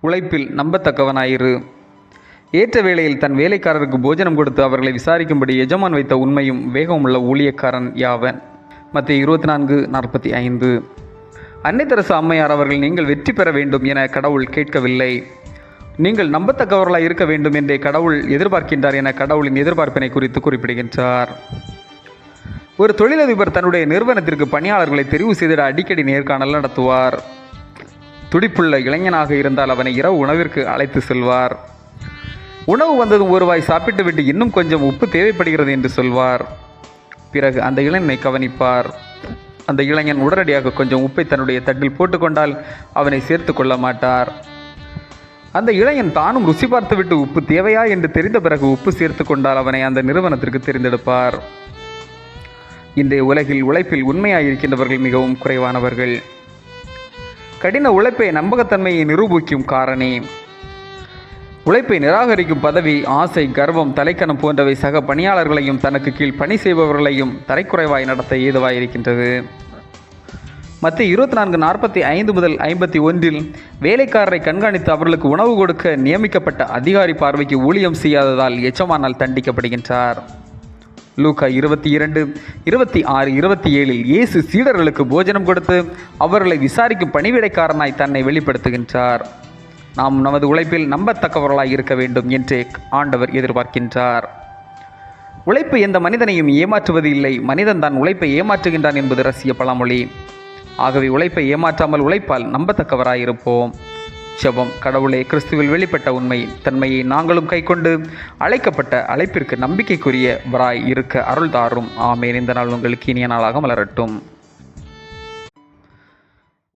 உழைப்பில் நம்பத்தக்கவனாயிரு. ஏற்ற வேளையில் தன் வேலைக்காரருக்கு போஜனம் கொடுத்து அவர்களை விசாரிக்கும்படி எஜமான் வைத்த உண்மையும் வேகமுள்ள ஊழியக்காரன் யாவன்? மத்திய இருபத்தி நான்கு நாற்பத்தி ஐந்து அன்னைத்தரசு அம்மையார் அவர்கள் நீங்கள் வெற்றி பெற வேண்டும் என கடவுள் கேட்கவில்லை. நீங்கள் நம்பத்தக்கவர்களாக இருக்க வேண்டும் என்றே கடவுள் எதிர்பார்க்கின்றார் என கடவுளின் எதிர்பார்ப்பினை குறித்து குறிப்பிடுகின்றார். ஒரு தொழிலதிபர் தன்னுடைய நிறுவனத்திற்கு பணியாளர்களை தெரிவு செய்திட அடிக்கடி நேர்காணல் நடத்துவார். துடிப்புள்ள இளைஞனாக இருந்தால் அவனை இரவு உணவிற்கு அழைத்து செல்வார். உணவு வந்ததும் ஒருவாய் சாப்பிட்டுவிட்டு இன்னும் கொஞ்சம் உப்பு தேவைப்படுகிறது என்று சொல்வார். பிறகு அந்த இளைஞனை கவனிப்பார். அந்த இளைஞன் உடனடியாக கொஞ்சம் உப்பை தன்னுடைய தட்டில் போட்டுக்கொண்டால் அவனை சேர்த்து கொள்ள மாட்டார். அந்த இளைஞன் தானும் ருசி பார்த்துவிட்டு உப்பு தேவையா என்று தெரிந்த பிறகு உப்பு சேர்த்து கொண்டால் அவனை அந்த நிறுவனத்திற்கு தெரிந்தெடுப்பார். இன்றைய உலகில் உழைப்பில் உண்மையாயிருக்கின்றவர்கள் மிகவும் குறைவானவர்கள். கடின உழைப்பை நம்பகத்தன்மையை நிரூபிக்கும் காரணி. உழைப்பை நிராகரிக்கும் பதவி ஆசை கர்வம் தலைக்கணம் போன்றவை சக பணியாளர்களையும் தனக்கு கீழ் பணி செய்பவர்களையும் தரைக்குறைவாய் நடத்த ஏதுவாயிருக்கின்றது. மத்திய இருபத்தி நான்கு நாற்பத்தி ஐந்து முதல் ஐம்பத்தி ஒன்றில் வேலைக்காரரை கண்காணித்து அவர்களுக்கு உணவு கொடுக்க நியமிக்கப்பட்ட அதிகாரி பார்வைக்கு ஊழியம் செய்யாததால் எச்சமானால் தண்டிக்கப்படுகின்றார். லூக்கா இருபத்தி இரண்டு இருபத்தி ஆறு இருபத்தி ஏழில் இயேசு சீடர்களுக்கு போஜனம் கொடுத்து அவர்களை விசாரிக்கும் பணிவிடைக்காரனாய் தன்னை வெளிப்படுத்துகின்றார். நாம் நமது உழைப்பில் நம்பத்தக்கவர்களாய் இருக்க வேண்டும் என்றே ஆண்டவர் எதிர்பார்க்கின்றார். உழைப்பு எந்த மனிதனையும் ஏமாற்றுவது இல்லை. மனிதன் தான் உழைப்பை ஏமாற்றுகின்றான் என்பது ரசிய பழமொழி. ஆகவே உழைப்பை ஏமாற்றாமல் உழைப்பால் நம்பத்தக்கவராயிருப்போம். ஜெபம். கடவுளே கிறிஸ்துவில் வெளிப்பட்ட உண்மை தன்மையை நாங்களும் கைக்கொண்டு அழைக்கப்பட்ட அழைப்பிற்கு நம்பிக்கைக்குரிய வராய் இருக்க அருள் தாரும் ஆமேன். இந்த நாள் உங்களுக்கு இனிய நாளாக மலரட்டும்.